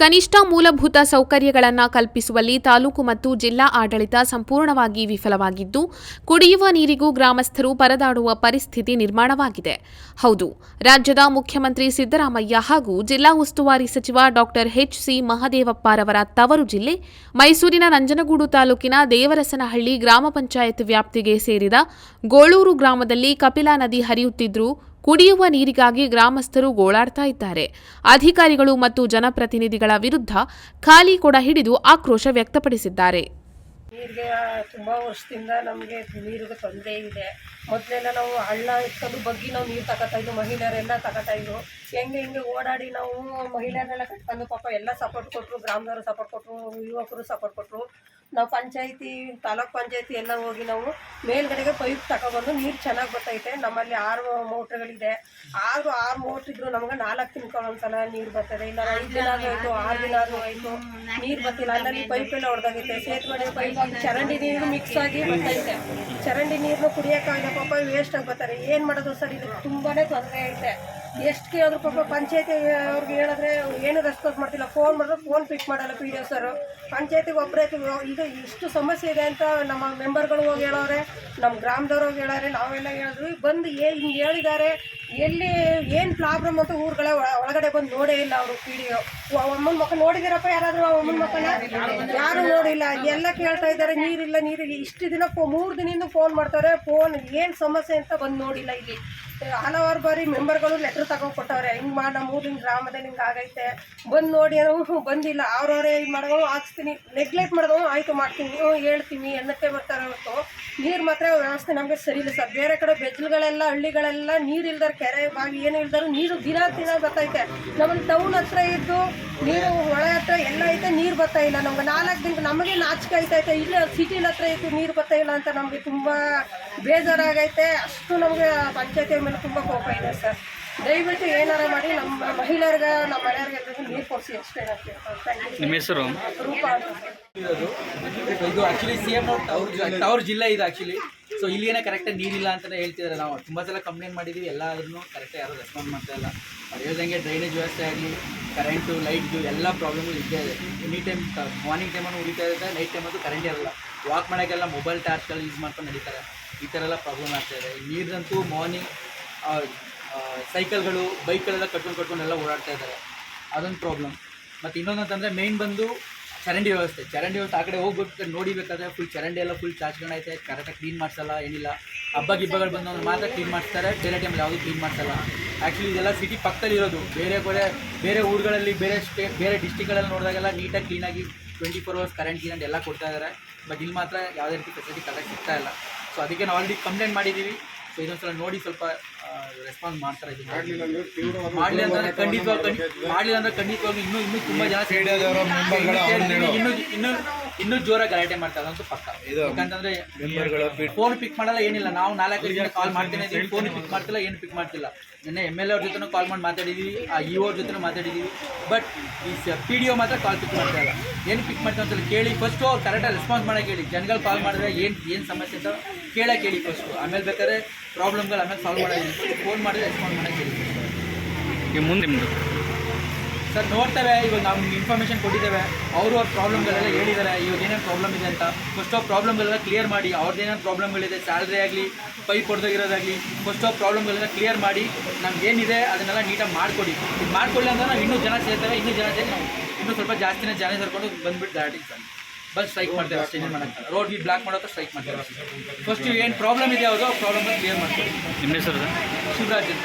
ಕನಿಷ್ಠ ಮೂಲಭೂತ ಸೌಕರ್ಯಗಳನ್ನು ಕಲ್ಪಿಸುವಲ್ಲಿ ತಾಲೂಕು ಮತ್ತು ಜಿಲ್ಲಾ ಆಡಳಿತ ಸಂಪೂರ್ಣವಾಗಿ ವಿಫಲವಾಗಿದ್ದು, ಕುಡಿಯುವ ನೀರಿಗೂ ಗ್ರಾಮಸ್ಥರು ಪರದಾಡುವ ಪರಿಸ್ಥಿತಿ ನಿರ್ಮಾಣವಾಗಿದೆ. ಹೌದು, ರಾಜ್ಯದ ಮುಖ್ಯಮಂತ್ರಿ ಸಿದ್ದರಾಮಯ್ಯ ಹಾಗೂ ಜಿಲ್ಲಾ ಉಸ್ತುವಾರಿ ಸಚಿವ ಡಾಕ್ಟರ್ ಎಚ್ಸಿ ಮಹದೇವಪ್ಪರವರ ತವರು ಜಿಲ್ಲೆ, ಮೈಸೂರಿನ ನಂಜನಗೂಡು ತಾಲೂಕಿನ ದೇವರಸನಹಳ್ಳಿ ಗ್ರಾಮ ಪಂಚಾಯತ್ ವ್ಯಾಪ್ತಿಗೆ ಸೇರಿದ ಗೋಳೂರು ಗ್ರಾಮದಲ್ಲಿ ಕಪಿಲಾ ನದಿ ಹರಿಯುತ್ತಿದ್ರೂ ಕುಡಿಯುವ ನೀರಿಗಾಗಿ ಗ್ರಾಮಸ್ಥರು ಗೋಳಾಡ್ತಾ ಇದ್ದಾರೆ. ಅಧಿಕಾರಿಗಳು ಮತ್ತು ಜನಪ್ರತಿನಿಧಿಗಳ ವಿರುದ್ಧ ಖಾಲಿ ಕೊಡ ಹಿಡಿದು ಆಕ್ರೋಶ ವ್ಯಕ್ತಪಡಿಸಿದ್ದಾರೆ. ನೀರಿಗೆ ತುಂಬ ವರ್ಷದಿಂದ ನಮಗೆ ನೀರಿಗೆ ತೊಂದರೆ ಇದೆ. ಮೊದಲೆಲ್ಲ ನಾವು ಹಳ್ಳ ಇಟ್ಕೊಂಡು ಬಗ್ಗಿ ನಾವು ನೀರು ತಗೋತಾ ಇದ್ವು, ಮಹಿಳೆಯರೆಲ್ಲ ತಗೋತಾ ಇದ್ವು. ಹೆಂಗೆ ಹಿಂಗೆ ಓಡಾಡಿ ನಾವು ಮಹಿಳೆಯರೆಲ್ಲ ಕಟ್ಕೊಂಡು ಪಾಪ ಎಲ್ಲ ಸಪೋರ್ಟ್ ಕೊಟ್ಟರು ಗ್ರಾಮದವರು ಸಪೋರ್ಟ್ ಕೊಟ್ಟರು ಯುವಕರು ಸಪೋರ್ಟ್ ಕೊಟ್ಟರು ನಾವು ಪಂಚಾಯಿತಿ ತಾಲೂಕು ಪಂಚಾಯತಿ ಎಲ್ಲ ಹೋಗಿ ನಾವು ಮೇಲ್ಗಡೆಗೆ ಪೈಪ್ ತಗೊಬಂದು ನೀರು ಚೆನ್ನಾಗಿ ಬರ್ತೈತೆ. ನಮ್ಮಲ್ಲಿ ಆರು ಮೋಟ್ರ್ಗಳಿದೆ. ಆರು ಆರು ಮೋಟ್ರ್ ಇದ್ರು ನಮ್ಗೆ ನಾಲ್ಕು ತಿನ್ಕೊಂಡು ಒಂದ್ಸಲ ನೀರು ಬರ್ತದೆ. ಇಲ್ಲ ಐದು ದಿನ ಆಯಿತು ಆರು ದಿನ ಆಗೋಯ್ತು ನೀರು ಬರ್ತಿಲ್ಲ. ಅಲ್ಲಿ ಪೈಪ್ ಎಲ್ಲ ಹೊಡೆದಾಗೈತೆ ಸೇತುವೆ ಪೈಪ್ ಚರಂಡಿ ನೀರು ಮಿಕ್ಸ್ ಆಗಿ ಬರ್ತೈತೆ. ಚರಂಡಿ ನೀರನ್ನು ಕುಡಿಯೋಕ್ಕಾಗಲ್ಲ ಪಾಪ ವೇಸ್ಟ್ ಆಗಿ ಬರ್ತಾರೆ. ಏನು ಮಾಡೋದು ಸರ್? ಇದು ತುಂಬಾ ತೊಂದರೆ ಐತೆ. ಎಷ್ಟು ಕೇಳಿದ್ರು ಪಾಪ ಪಂಚಾಯತಿ ಅವ್ರಿಗೆ ಹೇಳಿದ್ರೆ ಏನು ರೆಸ್ಪಾನ್ಸ್ ಮಾಡ್ತಿಲ್ಲ. ಫೋನ್ ಮಾಡಿದ್ರೆ ಫೋನ್ ಪಿಕ್ ಮಾಡಲ್ಲ ಪಿ ಡಿ ಎಫ್ ಸರ್ ಪಂಚಾಯತಿಗೆ ಒಬ್ಬರೇ ಇದು ಇಷ್ಟು ಸಮಸ್ಯೆ ಇದೆ ಅಂತ ನಮ್ಮ ಮೆಂಬರ್ಗಳು ಹೋಗಿ ಹೇಳೋರೆ, ನಮ್ಮ ಗ್ರಾಮದವ್ರು ಹೋಗಿ ಹೇಳೋರೆ, ನಾವೆಲ್ಲ ಹೇಳಿದ್ರು. ಬಂದು ಏ ಹಿಂಗೆ ಹೇಳಿದ್ದಾರೆ. ಎಲ್ಲಿ ಏನು ಪ್ರಾಬ್ಲಮ್ ಅಂತ ಊರುಗಳ ಒಳಗಡೆ ಬಂದು ನೋಡೇ ಇಲ್ಲ ಅವರು ಒ ಅಮ್ಮನ ಮಕ್ಕ ನೋಡಿದ್ದೀರಪ್ಪ ಯಾರಾದರೂ ಅಮ್ಮನ ಮಕ್ಕಳ ಯಾರು ನೋಡಿಲ್ಲ. ಎಲ್ಲ ಕೇಳ್ತಾ ಇದ್ದಾರೆ. ನೀರಿಲ್ಲ ನೀರಿಲ್ಲ. ಇಷ್ಟು ದಿನ ಮೂರು ದಿನದಿಂದ ಫೋನ್ ಮಾಡ್ತಾರೆ. ಫೋನ್ ಏನು ಸಮಸ್ಯೆ ಅಂತ ಬಂದು ನೋಡಿಲ್ಲ ಇಲ್ಲಿ. ಹಲವಾರು ಬಾರಿ ಮೆಂಬರ್ಗಳು ಲೆಟ್ರ್ ತಗೊಂಡು ಕೊಟ್ಟವ್ರೆ. ಹಿಂಗೆ ಮಾಡಿ ನಮ್ಮ ಊರಿನ ಗ್ರಾಮದಲ್ಲಿ ಹಿಂಗೆ ಆಗೈತೆ. ಬಂದು ನೋಡಿ ಹ್ಞೂ ಬಂದಿಲ್ಲ. ಅವ್ರವ್ರೇ ಇದು ಮಾಡಿದವು ಹಾಕ್ಸ್ತೀನಿ. ನೆಗ್ಲೆಕ್ಟ್ ಮಾಡಿದವು ಆಯಿತು, ಮಾಡ್ತೀನಿ. ಹೇಳ್ತೀನಿ ಎನ್ನತ್ತೆ ಬರ್ತಾರೆ ಹೊರತು. ನೀರು ಮಾತ್ರ ವ್ಯವಸ್ಥೆ ನಮಗೆ ಸರಿ ಇಲ್ಲ ಸರ್. ಬೇರೆ ಕಡೆ ಬೆಜ್ಲುಗಳೆಲ್ಲ ಹಳ್ಳಿಗಳೆಲ್ಲ ನೀರು ಇಲ್ದಾರ ಕೆರೆ ಬಾಗಿ ಏನು ಇಲ್ದಾರು ನೀರು ದಿನ ದಿನ ಬರ್ತೈತೆ ನಮ್ಮಲ್ಲಿ ಟೌನ್ ಹತ್ರ ಇದ್ದು ನೀರು ಹೊಳೆ ಹತ್ರ ಎಲ್ಲ ಐತೆ ನೀರು ಬರ್ತಾ ಇಲ್ಲ ನಮ್ಗೆ. ನಾಲ್ಕು ದಿನ ನಮಗೆ ನಾಚಿಕೆ ಐತೈತೆ ಇಲ್ಲ ಸಿಟಿಲ್ ಹತ್ರ ಇದ್ದು ನೀರು ಬರ್ತಾ ಇಲ್ಲ ಅಂತ ನಮಗೆ ತುಂಬ ಬೇಜಾರಾಗೈತೆ. ಅಷ್ಟು ನಮಗೆ ಪಂಚಾಯತಿ ಮೇಲೆ ತುಂಬ ಕೋಪ ಇದೆ ಸರ್. ದಯವಿಟ್ಟು ಏನಾರ ಮಾಡಿ ನಮ್ಮ ಮಹಿಳೆಯರಿಗೆ ನಮ್ಮ ಮನೆಯವ್ರಿಗೆ ನೀರು ಕೊಡಿಸಿ ಅಷ್ಟೇ ನಿಮ್ಮ ಹೆಸರು? ರೂಪ ಇದು ಆಕ್ಚುಲಿ ಸಿ ಎಂ ಅವ್ರ ಅವ್ರ ಜಿಲ್ಲೆ ಇದು ಆಕ್ಚುಲಿ ಸೊ ಇಲ್ಲಿಯೇ ಕರೆಕ್ಟಾಗಿ ನೀರಿಲ್ಲ ಅಂತಲೇ ಹೇಳ್ತಿದ್ದಾರೆ ನಾವು. ತುಂಬ ಸಲ ಕಂಪ್ಲೇಂಟ್ ಮಾಡಿದ್ದೀವಿ ಎಲ್ಲ ಕರೆಕ್ಟಾಗಿ ಯಾರು ರೆಸ್ಪಾನ್ಸ್ ಮಾಡ್ತಾ ಇಲ್ಲ. ಅವ್ರು ಹೇಳ್ದಂಗೆ ಡ್ರೈನೇಜ್ ವ್ಯವಸ್ಥೆ ಆಗಲಿ ಕರೆಂಟು ಲೈಟ್ದು ಎಲ್ಲ ಪ್ರಾಬ್ಲಮ್ ಇದ್ದೇ ಇದೆ. ಎನಿ ಟೈಮ್ ಮಾರ್ನಿಂಗ್ ಟೈಮನ್ನು ಉಳಿತಾ ಇರುತ್ತೆ ನೈಟ್ ಟೈಮಂತೂ ಕರೆಂಟ್ ಇರಲ್ಲ. ವಾಕ್ ಮಾಡೋಕ್ಕೆಲ್ಲ ಮೊಬೈಲ್ ಟಾರ್ಚ್ಗಳು ಯೂಸ್ ಮಾಡ್ಕೊಂಡು ನಡೀತಾರೆ. ಈ ಥರ ಎಲ್ಲ ಪ್ರಾಬ್ಲಮ್ ಆಗ್ತಾ ಇದೆ. ನೀರಿನಂತೂ ಮಾರ್ನಿಂಗ್ ಸೈಕಲ್ಗಳು ಬೈಕ್ಗಳೆಲ್ಲ ಕಟ್ಕೊಂಡು ಕಟ್ಕೊಂಡು ಎಲ್ಲ ಓಡಾಡ್ತಾ ಇದ್ದಾರೆ. ಅದೊಂದು ಪ್ರಾಬ್ಲಮ್ ಮತ್ತು ಇನ್ನೊಂದು ಅಂತಂದರೆ ಮೇಯ್ನ್ ಬಂದು ಚರಂಡಿ ವ್ಯವಸ್ಥೆ ಚರಂಡಿ ವ್ಯವಸ್ಥೆ ಆ ಕಡೆ ಹೋಗ್ಬೇಕು ನೋಡಿಬೇಕಾದ್ರೆ ಫುಲ್ ಚರಂಡಿ ಎಲ್ಲ ಫುಲ್ ಚಾಚ್ಕೊಂಡೈತೆ ಕರೆಕ್ಟಾಗಿ ಕ್ಲೀನ್ ಮಾಡಿಸಲ್ಲ, ಏನಿಲ್ಲ. ಹಬ್ಬ ಗಿಬ್ಬಗಳು ಬಂದವ್ರು ಮಾತ್ರ ಕ್ಲೀನ್ ಮಾಡಿಸ್ತಾರೆ, ಬೇರೆ ಟೈಮಲ್ಲಿ ಯಾವುದೂ ಕ್ಲೀನ್ ಮಾಡಿಸಲ್ಲ. ಆ್ಯಕ್ಚುಲಿ ಇದೆಲ್ಲ ಸಿಟಿ ಪಕ್ಕದಲ್ಲಿ ಇರೋದು, ಬೇರೆ ಬೇರೆ ಬೇರೆ ಊರುಗಳಲ್ಲಿ, ಬೇರೆ ಸ್ಟೇ ಬೇರೆ ಡಿಸ್ಟಿಕ್ಗಳಲ್ಲಿ ನೋಡಿದಾಗೆಲ್ಲ ನೀಟಾಗಿ ಕ್ಲೀನಾಗಿ ಟ್ವೆಂಟಿ ಫೋರ್ ಅವರ್ಸ್ ಕರೆಂಟ್ ಗಿರೆಂಟ್ ಎಲ್ಲ ಕೊಡ್ತಾ ಇದ್ದಾರೆ ಬಟ್ ಇಲ್ಲಿ ಮಾತ್ರ ಯಾವುದೇ ರೀತಿ ಫೆಸಿಲಿಟಿ ಕರೆಕ್ಟ್ ಸಿಗ್ತಾ ಇಲ್ಲ. ಸೊ ಅದಕ್ಕೆ ನಾವು ಆಲ್ರೆಡಿ ಕಂಪ್ಲೇಂಟ್ ಮಾಡಿದ್ದೀವಿ ಸೊ ಇನ್ನೊಂದ್ಸಲ ನೋಡಿ ಸ್ವಲ್ಪ ರೆಸ್ಪಾನ್ಸ್ ಮಾಡ್ತಾರೆ ಮಾಡಲಿಲ್ಲ ಅಂದ್ರೆ ಖಂಡಿತವಾಗಿ ಖಂಡಿ- ಮಾಡ್ಲಿಲ್ಲ ಅಂದ್ರೆ ಖಂಡಿತವಾಗಿ ಇನ್ನೂ ಇನ್ನೂ ತುಂಬಾ ಜನ. ಇನ್ನೂ ಇನ್ನೂ ಇನ್ನೂ ಜೋರಾಗಿ ಗಲಾಟೆ ಮಾಡ್ತಾರೆ ಅದಂತೂ ಪಕ್ಕ. ಯಾಕಂತಂದ್ರೆ ಫೋನ್ ಪಿಕ್ ಮಾಡಲ್ಲ ಏನಿಲ್ಲ. ನಾವು ನಾಲ್ಕು ಜನ ಕಾಲ್ ಮಾಡ್ತೀನಿ ಫೋನ್ ಪಿಕ್ ಮಾಡ್ತಿಲ್ಲ ಏನು ಪಿಕ್ ಮಾಡ್ತಿಲ್ಲ. ನಿನ್ನೆ ಎಂ ಎಲ್ ಅವ್ರ ಜೊತೆ ಕಾಲ್ ಮಾಡಿ ಮಾತಾಡಿದೀವಿ. ಆ ಇ ಅವ್ರ ಜೊತೆ ಮಾತಾಡಿದ್ದೀವಿ ಬಟ್ ಈ ಪಿ ಡಿ ಒ ಮಾತ್ರ ಕಾಲ್ ಪಿಕ್ ಮಾಡ್ತಾ ಇಲ್ಲ. ಏನು ಪಿಕ್ ಮಾಡ್ತಾರೆ ಅಂತ ಕೇಳಿ ಫಸ್ಟು ಅವ್ರು ಕರೆಕ್ಟಾಗಿ ರೆಸ್ಪಾನ್ಸ್ ಮಾಡೋಕೆ ಹೇಳಿ. ಜನಗಳು ಕಾಲ್ ಮಾಡಿದ್ರೆ ಏನು ಏನು ಸಮಸ್ಯೆ ಅಂತ ಕೇಳಕ್ಕೆ ಹೇಳಿ ಫಸ್ಟು ಆಮೇಲೆ ಬೇಕಾದ್ರೆ ಪ್ರಾಬ್ಲಮ್ಗಳು ಆಮೇಲೆ ಸಾಲ್ವ್ ಮಾಡೋದು ಫೋನ್ ಮಾಡಿದ್ರೆ ರೆಸ್ಪಾನ್ಸ್ ಮಾಡೋಕೆ ಹೇಳಿ. ಈಗ ಮುಂದೆ ಸರ್ ನೋಡ್ತೇವೆ ಇವಾಗ ನಾವು ಇನ್ಫಾರ್ಮೇಷನ್ ಕೊಟ್ಟಿದ್ದೇವೆ. ಅವರು ಅವ್ರ ಪ್ರಾಬ್ಲಮ್ಗಳೆಲ್ಲ ಹೇಳಿದ್ದಾರೆ. ಇವಾಗ ಏನೇನು ಪ್ರಾಬ್ಲಮ್ ಇದೆ ಅಂತ. ಫಸ್ಟ್ ಆಫ್ ಪ್ರಾಬ್ಲಮ್ಗಳೆಲ್ಲ ಕ್ಲಿಯರ್ ಮಾಡಿ. ಅವ್ರದ್ದೇನೇನು ಪ್ರಾಬ್ಲಮ್ಗಳಿದೆ ಸ್ಯಾಲ್ರಿ ಆಗಲಿ ಪೈಪ್ ಹೊಡೆದಾಗಿರೋದಾಗಲಿ ಫಸ್ಟ್ ಆಫ್ ಪ್ರಾಬ್ಲಮ್ಗಳೆಲ್ಲ ಕ್ಲಿಯರ್ ಮಾಡಿ. ನಮ್ಗೆ ಏನಿದೆ ಅದನ್ನೆಲ್ಲ ನೀಟಾಗಿ ಮಾಡಿಕೊಡಿ. ಇದು ಮಾಡಿಕೊಳ್ಳಿ ಅಂದ್ರೆ ನಾವು ಇನ್ನೂ ಜನ ಸೇರ್ತೇವೆ ಇನ್ನೂ ಜನ ಸೇರಿ ನಾವು ಇನ್ನೂ ಸ್ವಲ್ಪ ಜಾಸ್ತಿನೇ ಜನ ಸೇರ್ಕೊಂಡು ಬಂದುಬಿಟ್ಟು ದಾಟಿ ಸರ್. ಬಸ್ ಸ್ಟ್ರೈಕ್ ಮಾಡ್ತೇವೆ ಅಷ್ಟೇ ಏನು ರೋಡ್ ರೋಡ್ ಬ್ಲಾಕ್ ಮಾಡೋಕೆ ಸ್ಟ್ರೈಕ್ ಮಾಡ್ತೇವೆ ಫಸ್ಟ್ ಏನು ಪ್ರಾಬ್ಲಮ್ ಇದೆ ಅವರು ಪ್ರಾಬ್ಲಮ್ ಕ್ಲಿಯರ್ ಮಾಡ್ತೀವಿ ನಿಮ್ಮ ಹೆಸರು ಶಿವರಾಜ್ ಅಂತ.